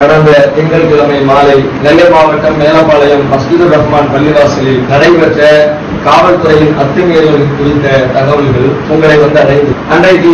கடந்த திங்கட்கிழமை மாலை நெல்லை மாவட்டம் மேலப்பாளையம் மஸ்ஜிதுர் ரஹ்மான் பள்ளிவாசலில் நடைபெற்ற காவல்துறையின் அத்துமீறல்கள் குறித்த தகவல்கள் உங்களை வந்து அடைந்து அன்றைக்கு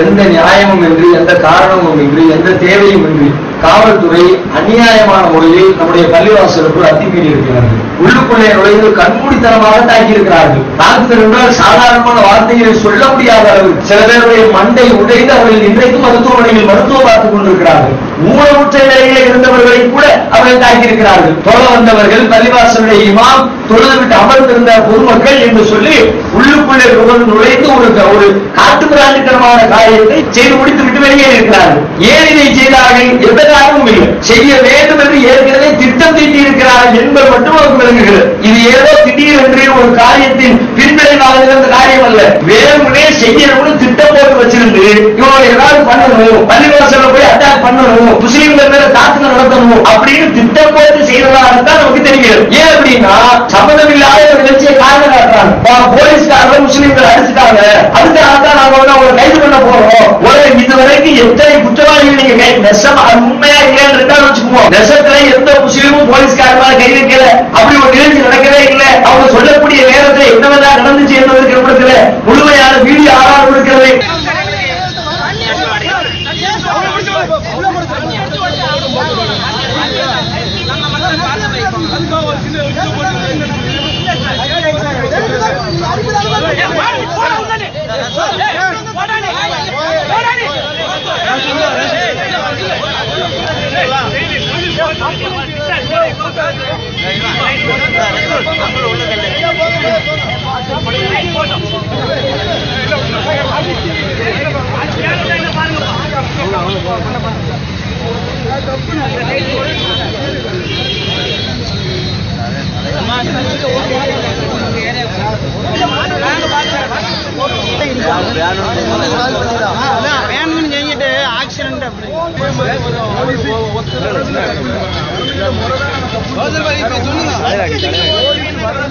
எந்த நியாயமும் இன்றி எந்த காரணமும் இன்றி எந்த தேவையும் இன்றி காவல்துறை அநியாயமான முறையில் நம்முடைய பள்ளிவாசலுக்குள் அத்துமீறி இருக்கிறார்கள். உள்ளுக்குள்ளே நுழைந்து கண்மூடித்தனமாக தாக்கி இருக்கிறார்கள் தாக்குதல் என்றால் சாதாரணமான வார்த்தைகளை சொல்ல முடியாத அளவு. சில பேருடைய மண்டை உடைந்து அவர்கள் இன்றைக்கும் மருத்துவமனையில் மருத்துவம் பார்த்துக் கொண்டிருக்கிறார்கள். ஊனமுற்ற நிலையிலே இருந்தவர்களை கூட அவர்கள் தாக்கியிருக்கிறார்கள். தொழ வந்தவர்கள் பள்ளிவாசலுடைய இமாம் தொழுது விட்டு அமர்ந்திருந்த பொதுமக்கள் என்று சொல்லி உள்ளுக்குள்ளே நுழைந்து நுழைந்து ஒரு ஒரு காட்டுமிராண்டித்தனமான காரியத்தை செய்து முடித்து விட்டு வெளியே இருக்கிறார்கள். ஏன் இதை செய்தார்கள் எந்த காரணமும் முடியும் செய்ய வேண்டும் என்று ஏற்கனவே திட்டம் தீட்டி இருக்கிறார்கள் என்பது மட்டும் நமக்கு விளங்குகிறது. இது ஏதோ திடீரென்று ஒரு காரியத்தின் பின்விளைவாக இருந்த காரியம் அல்ல. வேறுமுனே செய்யணும்னு திட்டம் போட்டு வச்சிருந்து இவங்க ஏதாவது பண்ணணும் பள்ளிவாசல போய் அட்டாக் பண்ணணும் முஸ்லீம்கள் மேல தாக்குதல் நடத்தணும் அப்படின்னு திட்டம் போட்டு செய்யறதாக தான் நமக்கு தெரிகிறது. ஏன் அப்படின்னா சம்மதம் இல்லாத ஒரு காரணம் காட்டுறாங்க. போ- போலீஸ்காரங்க முஸ்லீம்கள் அடிச்சுட்டாங்க. அதுக்காக தான் நாங்க வந்து அவங்களை கைது பண்ண போறோம். இதுவரைக்கும் எத்தனை குற்றவாளிகள் நீங்க உண்மையா இல்லைன்னு இருந்தாலும் வச்சுக்குவோம் நெசத்துல எந்த முஸ்லீமும் போலீஸ்காரங்க மேல கை வைக்கல அப்படி ஒரு நிகழ்ச்சி நடக்கவே இல்லை அவங்க சொல்லக்கூடிய நேரத்தில் என்னவெல்லாம் நடந்துச்சு என்பதற்கு நம்மிடத்துல முழுமையான வீடியோ ஆதாரம் இருக்கிறது வேணும்னு செஞ்சுட்டு ஆக்சிடென்ட் அப்படி சொல்லுங்க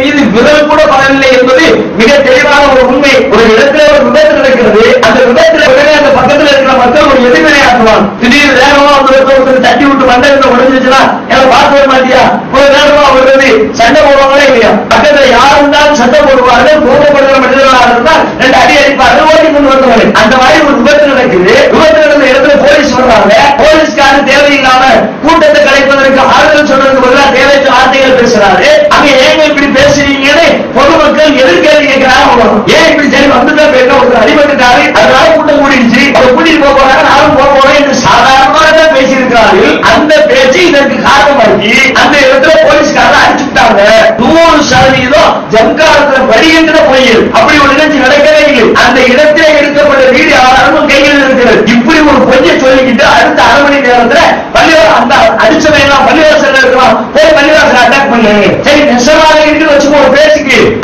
மீது விரல் கூட படவில்லை என்பது மிக தெளிவான ஒரு உண்மை. ஒரு இடத்துல ஒரு விபத்து நடக்கிறது. அந்த விபத்துல உடனே அந்த பக்கத்துல இருக்கிற மக்கள் ஒரு எதிர்வினையாற்றுவாங்க திடீர் வேகமா வந்து ஒருத்தர் தட்டி விட்டு மண்டை உடஞ்சிச்சுன்னா என பார்க்க மாட்டியா? ஒரு வேகமா வருவது சண்டை போடுவாங்களே இல்லையா? பக்கத்துல யார் இருந்தாலும் சண்டை போடுவார்கள். கோபப்படுகிற மனிதர்களாக இருந்தால் ரெண்டு அடி அடிப்பார்கள். ஓடி கொண்டு வந்தவர்கள் அந்த மாதிரி ஒரு விபத்து நடக்குது. விபத்து நடந்த இடத்துல போலீஸ் வர்றாங்க போலீஸ்காரன் தேவையில்லாம கூட்டத்தை கலைப்பதற்கு ஆறுதல் சொல்றதுக்கு பதிலாக தேவையற்ற வார்த்தைகள் பேசுறாரு அங்க ஏங்க இப்படி பேசுறீங்கன்னு பொதுமக்கள் எதிர்கேள்வி கேட்கிறாங்க ஏன் இப்படி சரி வந்துட்டா பேச ஒரு அடிபட்டுட்டாரு? அதனால கூட்டம் கூடிடுச்சு அதை கூட்டிட்டு போக போறாங்க நானும் போக போறேன் என்று சாதாரணமாக தான் பேசியிருக்கிறார்கள். அந்த பேச்சு இதற்கு காரணமாகி அந்த இடத்துல போலீஸ்காரர் அடிச்சுட்டாங்க நூறு சதவீதம் ஜம்காரத்துல வருகின்ற பொய்யில் அப்படி ஒரு நிகழ்ச்சி நடக்கவே இல்லை. அந்த இடத்திலே எடுக்கப்பட்ட வீடியோ ஆதாரமும் கையில் இருக்கிறது. இப்படி ஒரு பொய்யை சொல்லிக்கிட்டு அடுத்த அரை மணி நேரத்துல பள்ளிவாசல் அந்த அடிச்சவன் எல்லாம் பள்ளிவாசல் இருக்கலாம். போய் பள்ளிவாசல் அட்டாக் பண்ணு.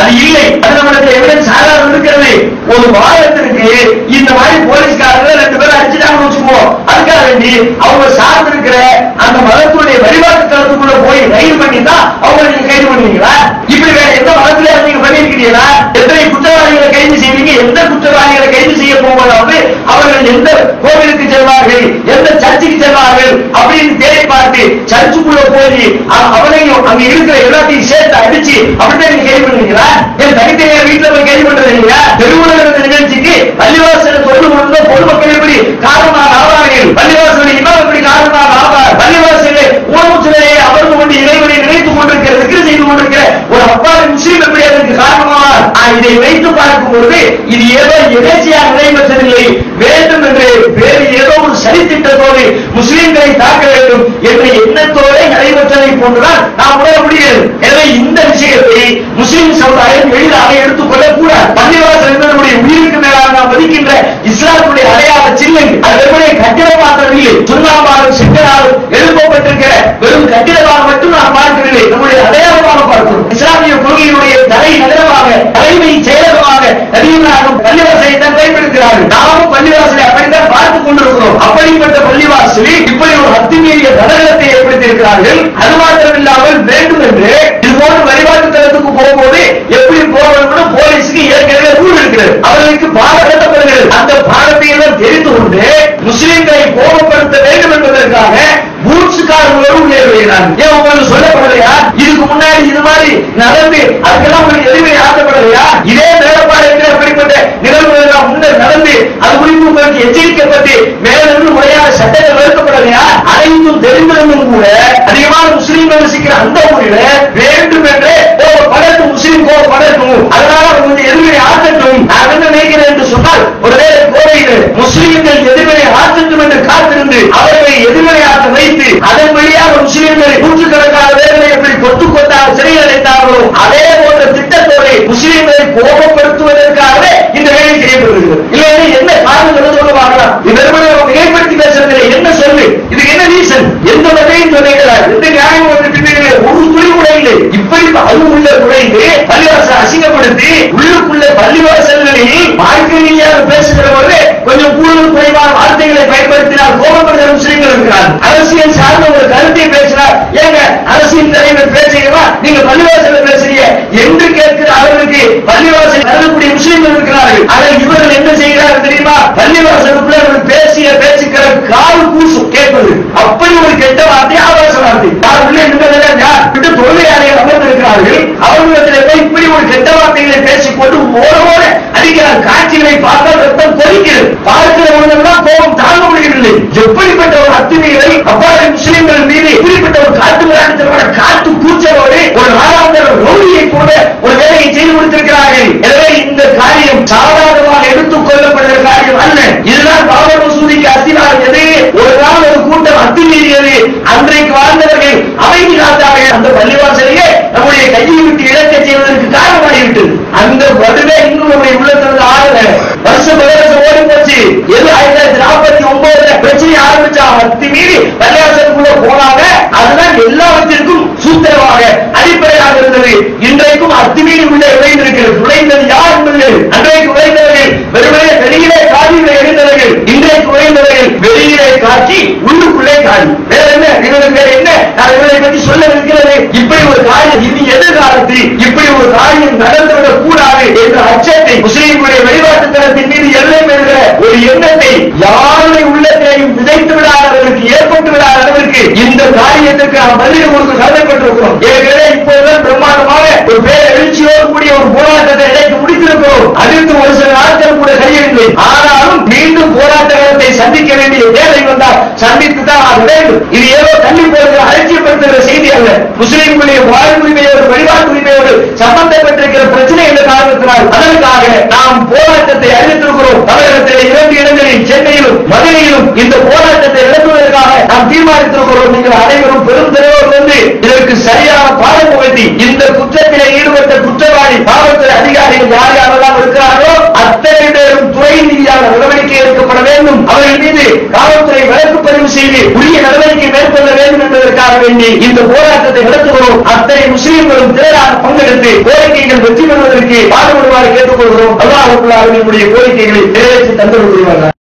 அது இல்லை. அது நம்மளுக்கு எவிடன்ஸ் ஆதாரம் இருக்கிறது ஒரு வாரத்திற்கு இந்த மாதிரி போலீஸ்காரர்கள் ரெண்டு பேரும் அடிச்சுட்டாங்கன்னு வச்சுக்கோ அதுக்காக வேண்டி அவங்க சார்ந்திருக்கிற அந்த மதத்துடைய வழிபாட்டு தளத்துக்குள்ள போய் கைது பண்ணி தான் அவங்களை நீங்க கைது பண்ணுவீங்களா? இப்படி வேற எந்த மதத்துல நீங்க பண்ணிருக்கிறீங்களா எத்தனை குற்றவாளிகளை கைது செய்வீங்க? எந்த குற்றவாளிகளை கைது செய்ய போகும்போதாவது அவர்கள் எந்த கோவிலுக்கு செல்வார்கள்? எந்த சர்ச்சுக்கு செல்வார்கள்? அப்படின்னு தேடி பார்த்து சர்ச்சுக்குள்ள போய் அவனையும் அங்க இருக்கிற எல்லாத்தையும் சேர்த்து அடிச்சு அப்படின்னு நீங்க கைது பண்ணுவீங்களா என் வீட்டுல போய் கேள்வி பண்றது இல்லையா தெருவுல நிகழ்ச்சிக்கு பள்ளிவாசல் தொழுது கொண்டு பொதுமக்கள் எப்படி? காரணமாக ஆவார்கள். பள்ளிவாசல் இமாம் எப்படி காரணமாக ஆவார்? அமர்ந்து கொண்டு இறைவனை நினைத்துக் கொண்டிருக்கிற விக்கிர செய்து கொண்டிருக்கிற ஒரு அப்பாவி முஸ்லீம் எப்படி அதற்கு காரணமாவார்? இதை வைத்து பார்க்கும் பொழுது இது ஏதோ எதேச்சியாக நடைபெற்றதில்லை வேண்டும் வேறு ஏதோ ஒரு சதித்திட்டத்தோடு முஸ்லிம்களை தாக்க வேண்டும் என்ற எண்ணத்தோடு நடைபெற்றதை போன்றுதான் நாம் உணர முடிகிறது. எனவே இந்த விஷயத்தை முஸ்லிம் சமுதாயம் எளிதாக எடுத்துக்கொள்ள கூட பள்ளிவாசல் என்பதனுடைய உயிருக்கு மேலாக நாம் மதிக்கின்ற இஸ்லாமுடைய அடையாள சில்லை அது வெறுமனே கட்டிட மாத்திரம் இல்லை. சுண்ணாம்பாலும் செங்கலாலும் எழுப்பப்பட்டிருக்கிற வெறும் கட்டிட கொண்டிருக்கிறோம். அப்படிப்பட்ட பள்ளிவாசலில் இப்படி ஒரு அத்துமீறிய தடகத்தை ஏற்படுத்தியிருக்கிறார்கள். அது மாத்திரமில்லாமல் வேண்டும் என்று இது போன்ற வழிபாட்டு தளத்துக்கு போகும்போது எப்படி போக போலீஸுக்கு ஏற்கனவே ரூல் இருக்கிறது. அவர்களுக்கு பாடம் அந்த பாடத்தை எல்லாம் தெரிந்து கொண்டு முஸ்லிம்களை கோபப்படுத்த வேண்டும் என்பதற்காக பூட்ஸ்காரர்களோடு உள்ளே ஏன் உங்களுக்கு சொல்லப்படலையா? இதுக்கு முன்னாடி இது மாதிரி நடந்து அதுக்கெல்லாம் உங்களுக்கு எதுவுமே ஆசைப்படலையா இதே மேலப்பாடு இருக்கிற அப்படிப்பட்ட நிகழ்வு அது குறித்து உங்களுக்கு எச்சரிக்கப்பட்டு மேலிருந்து முறையான சட்டங்கள் வகுக்கப்படலையா அனைத்தும் தெரிந்திருந்தும் கூட அதிகமான முஸ்லீம்கள் வசிக்கிற அந்த ஊரில் வேண்டும் என்றே கோபப்படட்டும் முஸ்லீம் கோபப்படட்டும் அதனால அவங்க எதிர்வினை ஆகட்டும். நான் என்ன நினைக்கிறேன் என்று சொன்னால் ஒருவேளை கோவையில் முஸ்லீம்கள் எதிர் ஆற்றட்டும் என்று காத்திருந்து அவர்களை எதிர்வினை ஆற்ற வைத்து அதன் வழியாக முஸ்லீம்களை நூற்றுக்கணக்கான பேர்களை எப்படி கொத்து கொத்தாக சிறையில் அடைத்தார்களோ அதே போன்ற திட்டத்தோடு முஸ்லீம்களை கோபப்படுத்துவதற்காகவே இந்த வேலை செய்யப்படுகிறது இல்லைன்னா என்ன காரணம் சொல்ல பார்க்கலாம் இது வெறுமனே அவங்க மிகைப்படுத்தி பேசுறதில்லை என்ன சொல்லு இதுக்கு என்ன ரீசன் எந்த வகையும் சொன்னீங்களா எந்த நியாயம் வந்து பின்னணியில ஒரு துளி கூட இல்லை இப்படி உள்ள நுழைந்து பள்ளிவாசல் அசிங்கப்படுத்தி உள்ளுக்குள்ள பள்ளிவாசல்களில் வாழ்க்கை ரீதியாக பேசுகிறவரு கொஞ்சம் கூடுதல் குறைவான வார்த்தைகளை பயன்படுத்தினால் கோபப்படுகிற முஸ்லீம்கள் இருக்கிறார் அரசியல் சார்ந்த ஒரு கருத்தை பேசினார். ஏங்க அரசியல் தலைவர் பேசுகிறவா? நீங்க பள்ளிவாசல பேசுறீங்க. என்று கேட்கிற அளவுக்கு பள்ளிவாசல் கருதக்கூடிய முஸ்லீம்கள் இருக்கிறார்கள். ஆனால் இவர்கள் என்ன செய்கிறார்கள் தெரியுமா? பள்ளிவாசலுக்குள்ள இவர்கள் பேசிய பேச்சுக்கிற கால் கூசும் கேட்பது. அப்படி ஒரு கெட்ட வார்த்தை ஆபாச வார்த்தை இருக்கிறார்கள். அமர்ந்திருக்கிறார்கள் அவர்களிடத்தில் போய் இப்படி ஒரு கெட்ட வார்த்தைகளை பேசிக்கொண்டு ஓட அடிக்கிற காட்சிகளை பார்த்தால் ரத்தம் கொதிக்கிறது. பார்க்கிறவர்கள் கோபம் தாங்க முடியவில்லை. எப்படிப்பட்ட ஒரு அத்துமீறல் அவ்வாறு முஸ்லிம்கள் மீது இப்படிப்பட்ட ஒரு காட்டு விளையாட்டுத்தனமான காட்டு கூச்சலோடு ஒரு ஆறாந்தர ரோடியை கூட ஒரு வேலையை செய்து கொடுத்திருக்கிறார்கள். எனவே இந்த காரியம் சாதாரணமாக எடுத்துக் கொள்ளப்படுகிற காரியம் அல்ல. இதுதான் பாபர் மசூதிக்கு அத்தினார் எது? ஒரு நாள் ஒரு கூட்டம் அத்துமீறியது. அன்றைக்கு வாழ்ந்தவர்கள் அமைதி காத்தார்கள். அந்த பள்ளிவாசலையே கையை விட்டு இழக்க செய்வதற்கு காரணமாகிவிட்டது. அந்த வடுவே இன்னும் நம்முடைய உள்ளத்திலிருந்து ஆகல வருஷம் வருஷம் ஓடி போச்சு. எது ஆயிரத்தி தொள்ளாயிரத்தி நாற்பத்தி ஒன்பதுல பிரச்சனை ஆரம்பிச்சா அத்துமீறி பள்ளிவாசலுக்குள்ள போனாங்க. அதுதான் எல்லாவற்றிற்கும் சூத்திரமாக அடிப்படையாக இருந்தது. இன்றைக்கும் அத்துமீறி உள்ள விளைந்திருக்கிறது நுழைந்தது யார் என்பது அன்றைக்கு நுழைந்தவர்கள் வெறுமனே வெளியிலே காதிகளை எழுந்தவர்கள். இன்றைக்கு நுழைந்தவர்கள் வெளியிலே காட்சி உள்ளுக்குள்ளே காட்சி வேற என்ன? இவர்கள் வேற என்ன? நான் இவரை பற்றி சொல்ல இருக்கிறது இப்படி ஒரு காரியம் இனி இப்படி ஒரு காரியம் நடந்துவிடக் கூடாது என்ற அச்சத்தை முஸ்லீம்களுடைய வெளிநாட்டுத்தனத்தின் மீது எல்லை பெறுகிற ஒரு எண்ணத்தை யாருடைய உள்ளத்தையும் விதைத்து விடாத அளவிற்கு ஏற்பட்டு விடாத அளவிற்கு இந்த காரியத்திற்கு நாம் பதில் கொடுத்து கடமைப்பட்டிருக்கிறோம் ஏற்கனவே இப்போதுதான் பிரம்மாண்டமாக ஒரு பேர் எழுச்சியோடு கூடிய ஒரு போராட்டத்தை இணைத்து முடித்திருக்கிறோம். அடுத்து ஒரு சில நாட்கள் கூட கையெழுந்து ஆனாலும் மீண்டும் போராட்டத்தை சந்திக்க வேண்டிய தேவை வந்தால் சந்தித்து தான் ஆக வேண்டும். இது ஏதோ அல்ல. முஸ்லிம்களுடைய வாழ்வுரிமையோடு வழிபாட்டுரிமையோடு சம்பந்தப்பட்டிருக்கிற பிரச்சனை என்ற காரணத்தினால் அதற்காக நாம் போராட்டத்தை அறிவித்திருக்கிறோம். தமிழகத்திலே இரண்டு இடங்களில் சென்னையிலும் மதுரையிலும் இந்த போராட்டத்தை நடத்துவதற்காக நாம் தீர்மானித்திருக்கிறோம் நீங்கள் அனைவரும் பெரும் தலைவர் இதற்கு சரியான பாடம் புகட்டி இந்த குற்றத்திலே ஈடுபட்ட குற்றவாளி காவல்துறை அதிகாரிகள் யார் யாரெல்லாம் இருக்கிறார்களோ அத்தனை பேரும் துறை ரீதியான நடவடிக்கை எடுக்கப்பட வேண்டும். அவர்கள் மீது காவல்துறை வழக்கு பதிவு செய்து உரிய நடவடிக்கை மேற்கொள்ள வேண்டும் வேண்டி இந்த போராட்டத்தை நடத்துகிறோம். அத்தனை முஸ்லீம்களும் திரளாக பங்கெடுத்து கோரிக்கைகள் வெற்றி பெறுவதற்கு பாடுபடுமாறு கேட்டுக்கொள்கிறோம். அல்லாஹ் அவர்களுடைய கோரிக்கைகளை நிறைவேற்றி தந்து கொள்வார்கள்